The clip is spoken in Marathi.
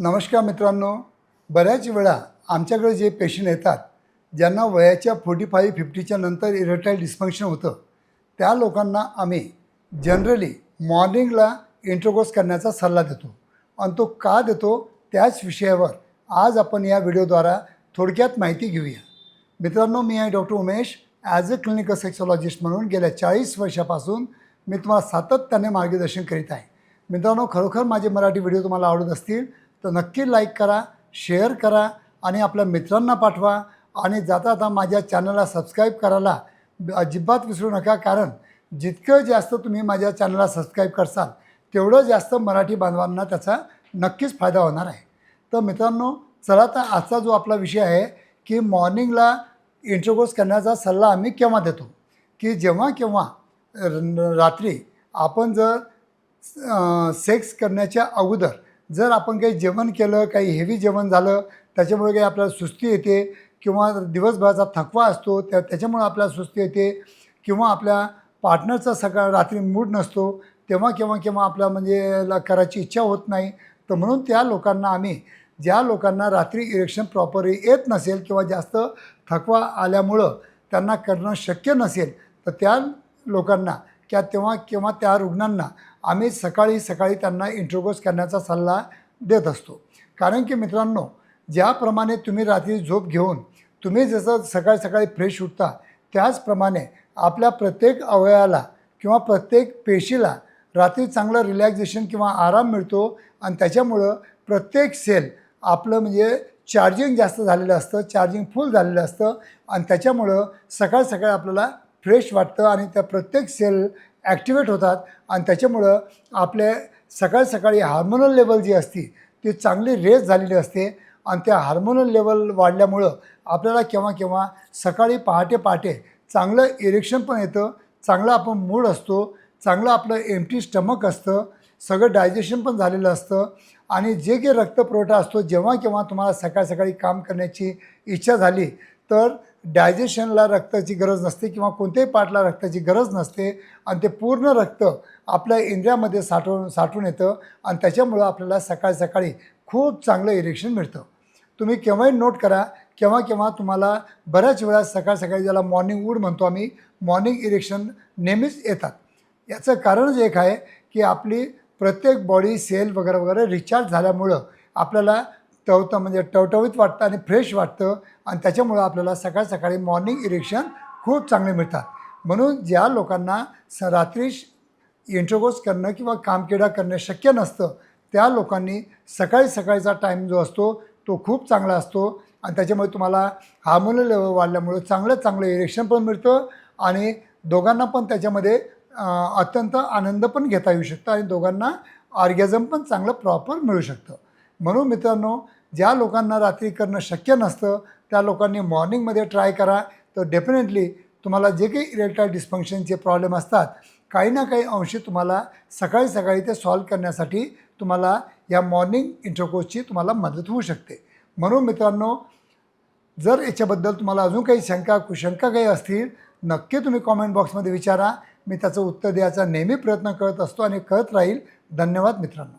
नमस्कार मित्रांनो बऱ्याच वेळा आमच्याकडे जे पेशंट येतात ज्यांना वयाच्या फोर्टी फाईव्ह फिफ्टीच्या नंतर इरेक्टाईल डिस्फंक्शन होतं त्या लोकांना आम्ही जनरली मॉर्निंगला इंट्रोगोस करण्याचा सल्ला देतो. आणि तो का देतो त्याच विषयावर आज आपण या व्हिडिओद्वारा थोडक्यात माहिती घेऊया. मित्रांनो मी आहे doctor Umesh. As a clinical sexologist म्हणून गेल्या चाळीस वर्षापासून मी तुम्हाला सातत्याने मार्गदर्शन करीत आहे. मित्रांनो खरोखर माझे मराठी व्हिडिओ तुम्हाला आवडत असतील तर नक्की लाईक करा शेअर करा आणि आपल्या मित्रांना पाठवा. आणि जाता जाता माझ्या चॅनलला सबस्क्राईब करायला अजिबात विसरू नका. कारण जितकं जास्त तुम्ही माझ्या चॅनलला सबस्क्राईब करसाल तेवढं जास्त मराठी बांधवांना त्याचा नक्कीच फायदा होणार आहे. तर मित्रांनो चला तर आजचा जो आपला विषय आहे की मॉर्निंगला इंटरकोर्स करण्याचा सल्ला आम्ही केव्हा देतो? की जेव्हा केव्हा र- रात्री आपण जर सेक्स करण्याच्या अगोदर जर आपण काही जेवण केलं काही हेवी जेवण झालं त्याच्यामुळे काही आपल्याला सुस्ती येते किंवा दिवसभराचा थकवा असतो त्या त्याच्यामुळे आपल्याला सुस्ती येते किंवा आपल्या पार्टनरचा सकाळ रात्री मूड नसतो तेव्हा केव्हा केव्हा आपल्या म्हणजे ला करायची इच्छा होत नाही तर म्हणून त्या लोकांना आम्ही ज्या लोकांना रात्री इरेक्शन प्रॉपर येत नसेल किंवा जास्त थकवा आल्यामुळं त्यांना करणं शक्य नसेल तर त्या लोकांना किंवा तेव्हा किंवा त्या रुग्णांना आम्ही सकाळी सकाळी त्यांना इंट्रोकोर्स करण्याचा सल्ला देत असतो. कारण की मित्रांनो ज्याप्रमाणे तुम्ही रात्री झोप घेऊन तुम्ही जसं सकाळी सकाळी फ्रेश उठता त्याचप्रमाणे आपल्या प्रत्येक अवयवाला किंवा प्रत्येक पेशीला रात्री चांगलं रिलॅक्झेशन किंवा आराम मिळतो आणि त्याच्यामुळं प्रत्येक सेल आपलं म्हणजे चार्जिंग जास्त झालेलं असतं चार्जिंग फुल झालेलं असतं आणि त्याच्यामुळं सकाळ सकाळी आपल्याला फ्रेश वाटतं आणि त्या प्रत्येक सेल ॲक्टिवेट होतात आणि त्याच्यामुळं आपले सकाळ सकाळी हार्मोनल लेवल जी असती ती चांगली रेस झालेली असते आणि त्या हार्मोनल लेवल वाढल्यामुळं आपल्याला केव्हा केव्हा सकाळी पहाटे पहाटे चांगलं इरेक्शन पण येतं चांगलं आपण मूड असतो चांगलं आपलं एमटी स्टमक असतं सगळं डायजेशन पण झालेलं असतं आणि जे काही रक्तपुरवठा असतो जेव्हा केव्हा तुम्हाला सकाळ सकाळी काम करण्याची इच्छा झाली तर डायजेशनला रक्ताची गरज नसते किंवा कोणत्याही पार्टला रक्ताची गरज नसते आणि ते पूर्ण रक्त आपल्या इंद्रियामध्ये साठवून साठवून येतं आणि त्याच्यामुळं आपल्याला सकाळी सकाळी खूप चांगलं इरेक्शन मिळतं. तुम्ही केव्हाही नोट करा केव्हा केव्हा तुम्हाला बऱ्याच वेळा सकाळ सकाळी ज्याला मॉर्निंग वूड म्हणतो आम्ही मॉर्निंग इरेक्शन नेहमीच येतात. याचं कारणच एक आहे की आपली प्रत्येक बॉडी सेल वगैरे वगैरे रिचार्ज झाल्यामुळं आपल्याला टवतं म्हणजे टवटवीत वाटतं आणि फ्रेश वाटतं. आणि त्याच्यामुळं आपल्याला सकाळ सकाळी मॉर्निंग इरेक्शन खूप चांगले मिळतात. म्हणून ज्या लोकांना स रात्री इंट्रोगोस करणं किंवा कामकिडा करणं शक्य नसतं त्या लोकांनी सकाळी सकाळचा टाईम जो असतो तो खूप चांगला असतो. आणि त्याच्यामुळे तुम्हाला हार्मोनल लेवल वाढल्यामुळे चांगलं चांगलं इरेक्शन पण मिळतं आणि दोघांना पण त्याच्यामध्ये अत्यंत आनंद पण घेता येऊ शकतं आणि दोघांना ऑर्गॅझम पण चांगलं प्रॉपर मिळू शकतं. म्हणून मित्रांनो ज्या लोकांना रात्री करणं शक्य नसतं त्या लोकांनी मॉर्निंगमध्ये ट्राय करा. तर डेफिनेटली तुम्हाला जे काही इरेक्टाईल डिस्फंक्शनचे प्रॉब्लेम असतात काही ना काही अंशी तुम्हाला सकाळी सकाळी ते सॉल्व करण्यासाठी तुम्हाला या मॉर्निंग इंटरकोर्सची तुम्हाला मदत होऊ शकते. म्हणून मित्रांनो जर याच्याबद्दल तुम्हाला अजून काही शंका कुशंका काही असतील नक्की तुम्ही कॉमेंट बॉक्समध्ये विचारा. मी त्याचं उत्तर द्यायचा नेहमी प्रयत्न करत असतो आणि करत राहील. धन्यवाद मित्रांनो.